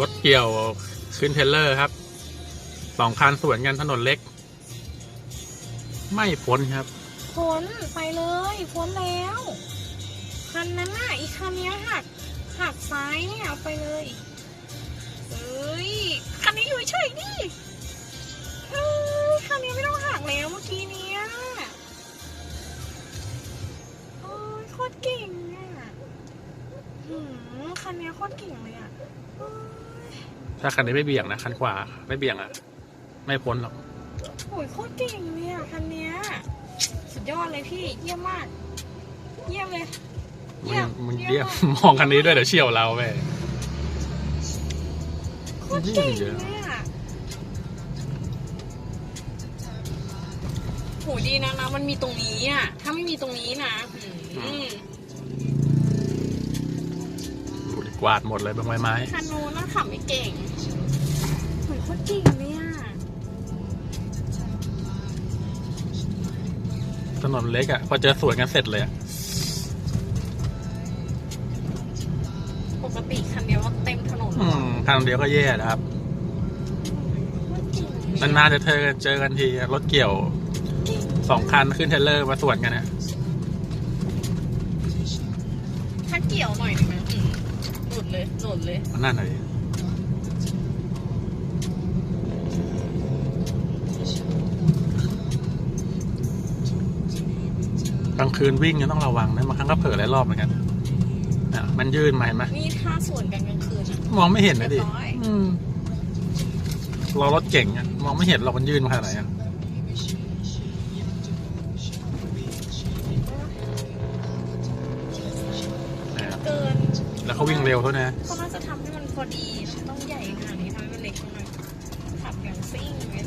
รถเกี่ยวขึ้นเทเลอร์ครับสองคันสวนกันถนนเล็ก ไม่พ้นครับพ้นไปเลยพ้นแล้วคันนั้นน่ะอีกคันนี้หักหักซ้ายเนี่ยเอาไปเลยเอ้ยคันนี้อยู่เฉยดิเอ้ยคันนี้ไม่ต้องหักแล้วเมื่อกี้เนี้ยโอ้ยโคตรเก่งอะหืม คันเนี้ยโคตรเก่งเลยอะโอ้ยถ้าคันนี้ไม่เบี่ยงนะคันขวาไม่เบี่ยงอะ ไม่พ้นหรอกโอ้ยโคตรเก่งเลยอะคันเนี้ยสุดยอดเลยพี่เยี่ยมมาก เยี่ยมเลยมึงมึงเยี่ยมมองคันนี้ด้วยเดี๋ยวเฉียวเราไปโคตรเก่งเลยอะโหดีนะนะมันมีตรงนี้อะ ถ้าไม่มีตรงนี้นะหืมดูดิก วาดหมดเลยใบไม้ไม้คันนู้นน่ะขับไม่เก่งโหโคตรเก่งเลยอะถนนเล็กอะ พอเจอสวนกันเสร็จเลยอะปกติคันเดียวก็เต็มถนนอืมคันเดียวก็แย่แล้วครับโคตรเก่งเลยนานๆจะเธอเจอกันทีรถเกี่ยวสองคันขึ้นเทรลเลอร์มาสวนกันเนี่ย ดเลยหลุดเลยมันนั่นเลยกลางคืนวิ่งเนี่ยต้องระวังนะบางครั้งก็เผลอหลายรอบเหมือนกันเนี่ยมันยื่นมาเห็นไหมนี่ถ้าสวนกันกลางคืนอะมองไม่เห็นนะดิเรียบร้อยอืมเรารถเก่งอะมองไม่เห็นเรามันยื่นมาขนาดไหนอะ แต่เขาวิ่งเร็วเท่านั้นเขาน่าจะทำให้มันพอดี ต้องใหญ่ขนาดนี้ทำให้มันเล็กขนาดขับอย่างซิ่งเลย